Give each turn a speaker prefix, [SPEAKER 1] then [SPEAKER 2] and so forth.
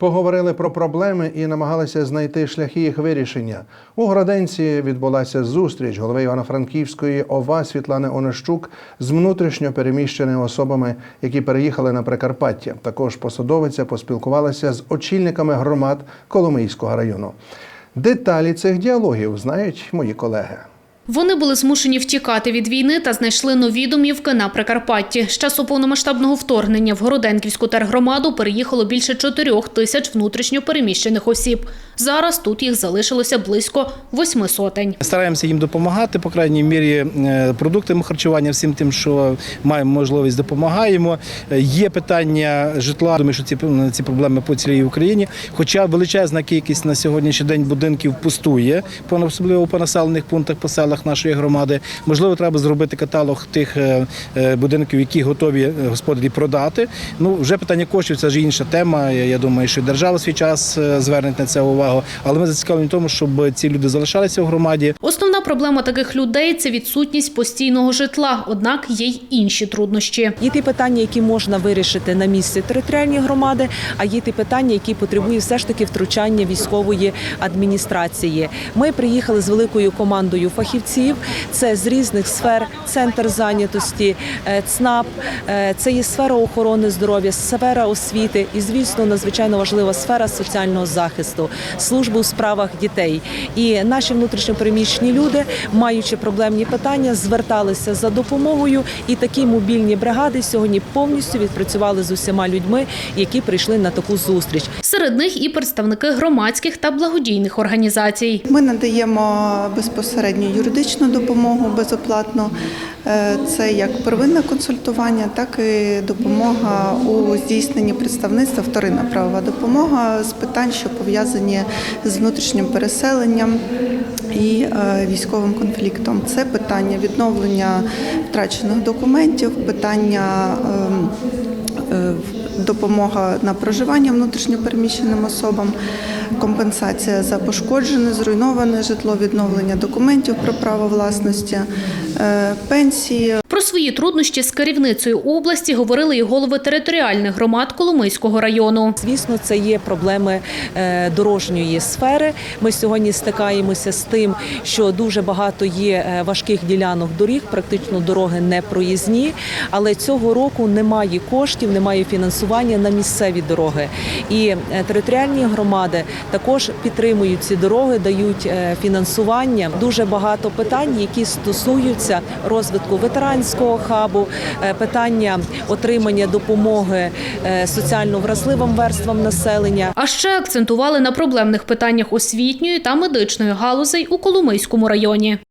[SPEAKER 1] Поговорили про проблеми і намагалися знайти шляхи їх вирішення. У Городенці відбулася зустріч голови Івано-Франківської ОВА Світлани Онищук з внутрішньо переміщеними особами, які переїхали на Прикарпаття. Також посадовиця поспілкувалася з очільниками громад Коломийського району. Деталі цих діалогів знають мої колеги.
[SPEAKER 2] Вони були змушені втікати від війни та знайшли нові домівки на Прикарпатті. З часу повномасштабного вторгнення в Городенківську тергромаду переїхало більше чотирьох тисяч внутрішньо переміщених осіб. Зараз тут їх залишилося близько восьми сотень.
[SPEAKER 3] Стараємося їм допомагати, по крайній мірі, е, продуктами харчування, всім тим, що маємо можливість, допомагаємо. Е, Є питання житла. Думаю, що ці, ці проблеми по цілій Україні. Хоча величезна кількість на сьогоднішній день будинків пустує, особливо по населених пунктах, по селах нашої громади. Можливо, треба зробити каталог тих е, е, будинків, які готові е, господарі продати. Ну, вже питання коштів це ж інша тема. Я думаю, що держава свій час зверне на це увагу. Але ми зацікавлені в тому, щоб ці люди залишалися в громаді.
[SPEAKER 2] Основна проблема таких людей це відсутність постійного житла. Однак є й інші труднощі.
[SPEAKER 4] Є ті питання, які можна вирішити на місці територіальної громади, а є ті питання, які потребують все ж таки втручання військової адміністрації. Ми приїхали з великою командою фахівців. Це з різних сфер: центр зайнятості, е, ЦНАП, е, це є сфера охорони здоров'я, сфера освіти і, звісно, надзвичайно важлива сфера соціального захисту, служби у справах дітей. І наші внутрішньопереміщені люди, маючи проблемні питання, зверталися за допомогою. І такі мобільні бригади сьогодні повністю відпрацювали з усіма людьми, які прийшли на таку зустріч.
[SPEAKER 2] Серед них і представники громадських та благодійних організацій.
[SPEAKER 5] Ми надаємо безпосередньо юридичну допомогу безоплатно. Е, Це як первинне консультування, так і допомога у здійсненні представництва, вторинна правова допомога з питань, що пов'язані з внутрішнім переселенням і е, військовим конфліктом. Це питання відновлення втрачених документів, питання. Допомога на проживання внутрішньопереміщеним особам, компенсація за пошкоджене, зруйноване житло, відновлення документів про право власності, е, пенсії,
[SPEAKER 2] Про свої труднощі з керівницею області говорили і голови територіальних громад Коломийського району.
[SPEAKER 4] Звісно, це є проблеми е, дорожньої сфери. Ми сьогодні стикаємося з тим, що дуже багато є е, важких ділянок доріг, практично дороги не проїзні. Але цього року немає коштів, немає фінансування на місцеві дороги. І е, територіальні громади також підтримують ці дороги, дають фінансування. Дуже багато питань, які стосуються розвитку ветеранського хабу, е, питання отримання допомоги е, соціально вразливим верствам населення.
[SPEAKER 2] А ще акцентували на проблемних питаннях освітньої та медичної галузей у Коломийському районі.